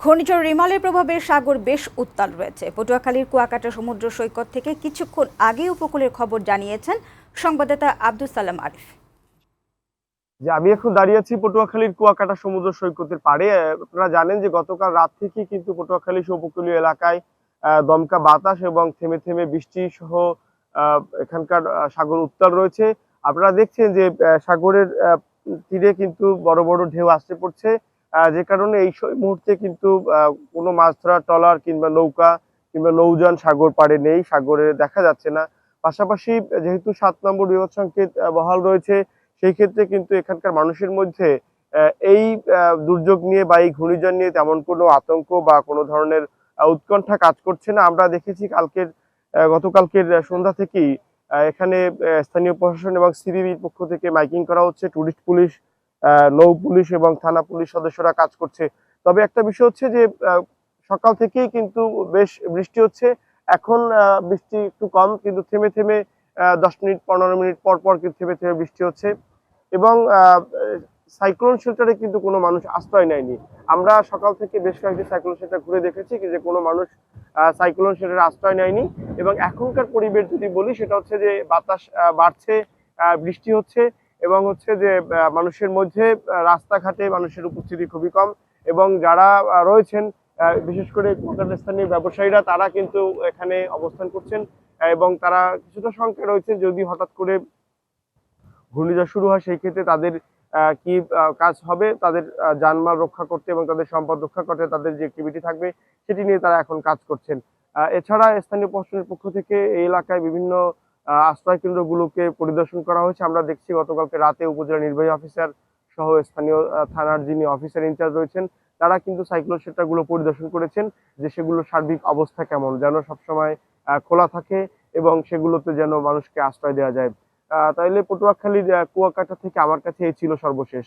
ঘূর্ণিঝড় রিমালের প্রভাবে সাগর বেশ উত্তাল রয়েছে। পটুয়াখালীর কুয়াকাটা সমুদ্র সৈকত থেকে কিছুক্ষণ আগে উপকূলের খবর জানিয়েছেন সংবাদদাতা আব্দুল সালাম আরিফ। যে আমি এখন দাঁড়িয়ে আছি পটুয়াখালীর কুয়াকাটা সমুদ্র সৈকতের পাড়ে। আপনারা জানেন যে গতকাল রাত থেকে কিন্তু পটুয়াখালী উপকূলীয় এলাকায় দমকা বাতাস এবং থেমে থেমে বৃষ্টি সহ এখানকার সাগর উত্তাল রয়েছে। আপনারা দেখছেন যে সাগরের তীরে কিন্তু বড় বড় ঢেউ আসতে পড়ছে। যে কারণে এই মুহূর্তে কিন্তু কোনো মাছ ধরার ট্রলার কিংবা নৌকা কিংবা নৌযান সাগর পাড়ে নেই, সাগরে দেখা যাচ্ছে না। পাশাপাশি যেহেতু সাত নম্বর বিপদ সংকেত বহাল রয়েছে, সেই ক্ষেত্রে কিন্তু এখানকার মানুষের মধ্যে এই দুর্যোগ নিয়ে বা এই ঘূর্ণিঝড় নিয়ে তেমন কোনো আতঙ্ক বা কোনো ধরনের উৎকণ্ঠা কাজ করছে না। আমরা দেখেছি কালকের গতকালকের সন্ধ্যা থেকেই এখানে স্থানীয় প্রশাসন এবং সিবিবির পক্ষ থেকে মাইকিং করা হচ্ছে। টুরিস্ট পুলিশ নৌ পুলিশ এবং থানা পুলিশ সদস্যরা কাজ করছে। তবে একটা বিষয় হচ্ছে যে সকাল থেকেই কিন্তু বেশ বৃষ্টি হচ্ছে। এখন বৃষ্টি একটু কম, কিন্তু থেমে থেমে দশ মিনিট, পনেরো মিনিট পর পর কিন্তু থেমে থেমে বৃষ্টি হচ্ছে। এবং সাইক্লোন শেল্টারে কিন্তু কোনো মানুষ আশ্রয় নেয়নি। আমরা সকাল থেকে বেশ কয়েকটি সাইক্লোন শেল্টার ঘুরে দেখেছি যে, কোনো মানুষ সাইক্লোন শেল্টারে আশ্রয় নেয়নি। এবং এখনকার পরিবেশ যদি বলি, সেটা হচ্ছে যে, বাতাস বাড়ছে বৃষ্টি হচ্ছে। এবং হচ্ছে যে মানুষের মধ্যে রাস্তাঘাটে মানুষের উপস্থিতি খুবই কম এবং যারা রয়েছেন বিশেষ করে কলকাতা স্থানীয় ব্যবসায়ীরা, তারা কিন্তু এখানে অবস্থান করছেন এবং তারা কিছুটা সংখ্যা রয়েছে যদি হঠাৎ করে ঘূর্ণিঝড় শুরু হয়, সেই ক্ষেত্রে তাদের কি কাজ হবে? তাদের যানমাল রক্ষা করতে এবং তাদের সম্পদ রক্ষা করতে তাদের যে অ্যাক্টিভিটি থাকবে, সেটি নিয়ে তারা এখন কাজ করছেন। এছাড়া স্থানীয় প্রশাসনের পক্ষ থেকে এই এলাকায় বিভিন্ন আশ্রয় কেন্দ্রগুলোকে পরিদর্শন করা হয়েছে। আমরা দেখছি গতকালকে রাতে উপজেলা নির্বাহী অফিসার সহ স্থানীয় থানার যিনি অফিসার ইনচার্জ রয়েছেন, তারা কিন্তু সাইক্লোন শেল্টারগুলো পরিদর্শন করেছেন যে সেগুলোর সার্বিক অবস্থা কেমন, যেন সবসময় খোলা থাকে এবং সেগুলোতে যেন মানুষকে আশ্রয় দেওয়া যায়। তাইলে পটুয়াখালীর কুয়াকাটা থেকে আমার কাছে এই ছিল সর্বশেষ।